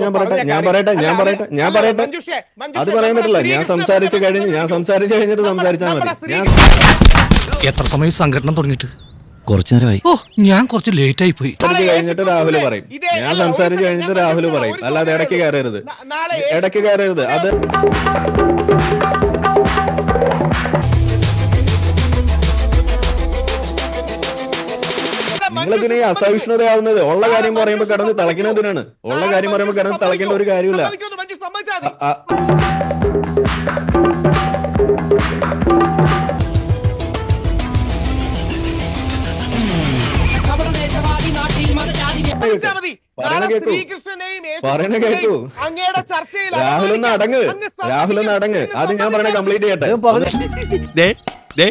ഞാൻ പറയട്ടെ ഞാൻ പറയട്ടെ ഞാൻ പറയട്ടെ ഞാൻ പറയട്ടെ. അത് പറയാൻ പറ്റില്ല. ഞാൻ സംസാരിച്ചു കഴിഞ്ഞ് ഞാൻ സംസാരിച്ചു കഴിഞ്ഞിട്ട് സംസാരിച്ചാൽ മതി. ഞാൻ എത്ര സമയം സംഘടന തുടങ്ങിയിട്ട്? കുറച്ചു നേരമായി. ഓ ഞാൻ കുറച്ച് ലേറ്റ് ആയി പോയി. സംസാരിച്ച് കഴിഞ്ഞിട്ട് രാഹുൽ പറയും. ഞാൻ സംസാരിച്ചു കഴിഞ്ഞിട്ട് രാഹുൽ പറയും. അല്ലാതെ ഇടയ്ക്ക്. കയറരുത്. നാളെ ഇടയ്ക്ക് കയറരുത്. അത് നിങ്ങളിതിന് ഈ അസഹിഷ്ണുതയാവുന്നത് ഉള്ള കാര്യം പറയുമ്പോ കിടന്ന് തിളക്കണതിനാണ് ഉള്ള കാര്യം പറയുമ്പോ കിടന്ന് തിളക്കേണ്ട ഒരു കാര്യമില്ല. പറയണ കേട്ടു. രാഹുൽ അടങ്ങ്. രാഹുൽ അടങ്ങ്. അത് ഞാൻ പറയണ കംപ്ലീറ്റ് ചെയ്യട്ടെ. ദേ, ദേ,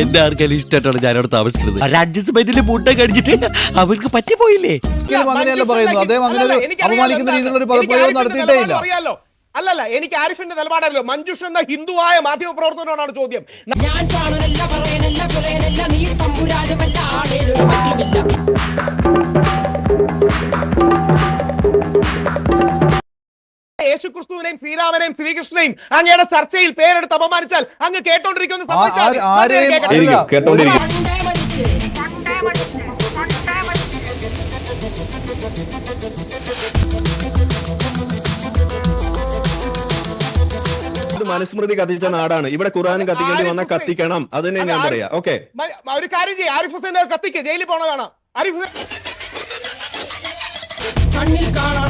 എന്റെ ആർക്കെല്ലാം ഇഷ്ടമായിട്ടാണ് ഞാനവിടെ താമസിക്കുന്നത്. ഒരു അഡ്ജസ്റ്റ്മെന്റിൽ കഴിച്ചിട്ട് അവർക്ക് പറ്റിപ്പോയില്ലേ? ഒരിക്കലും അങ്ങനെയല്ല പറയുന്നത്. അദ്ദേഹം അങ്ങനെ ഒരു അല്ലല്ല, അപമാനിക്കുന്ന രീതിയിലുള്ള ഒരു എനിക്ക് പദപ്രയോഗം ആരിഫിന്റെ നടത്തിയിട്ടേ ഇല്ല. അറിയാലോ. അല്ലല്ല എനിക്ക് ആരിഫിന്റെ നിലപാടല്ലോ മഞ്ജുഷ് എന്ന ഹിന്ദുവായ മാധ്യമ പ്രവർത്തകനോടാണ് ചോദ്യം. ഞാൻ കുലയനല്ല നീ തമ്പുരാനുമല്ല യേശുക്രിസ്തുവിനെയും ശ്രീരാമനെയും ശ്രീകൃഷ്ണനെയും അങ്ങയുടെ ചർച്ചയിൽ പേരെടുത്ത് അപമാനിച്ചാൽ അങ്ങ് മനുസ്മൃതി കത്തിച്ച നാടാണ്. ഇവിടെ ഖുറാൻ കത്തിക്കേണ്ടി വന്ന കത്തിക്കണം. അത് തന്നെ ഞാൻ പറയാം. ഓക്കെ. ഒരു കാര്യം ചെയ്യും. ആരിഫ് ഹുസൈൻ കത്തിക്ക്. ജയിലിൽ പോണ കാണാം. ആരിഫ് ഹുസൈൻ കണ്ണിൽ കാണാത്ത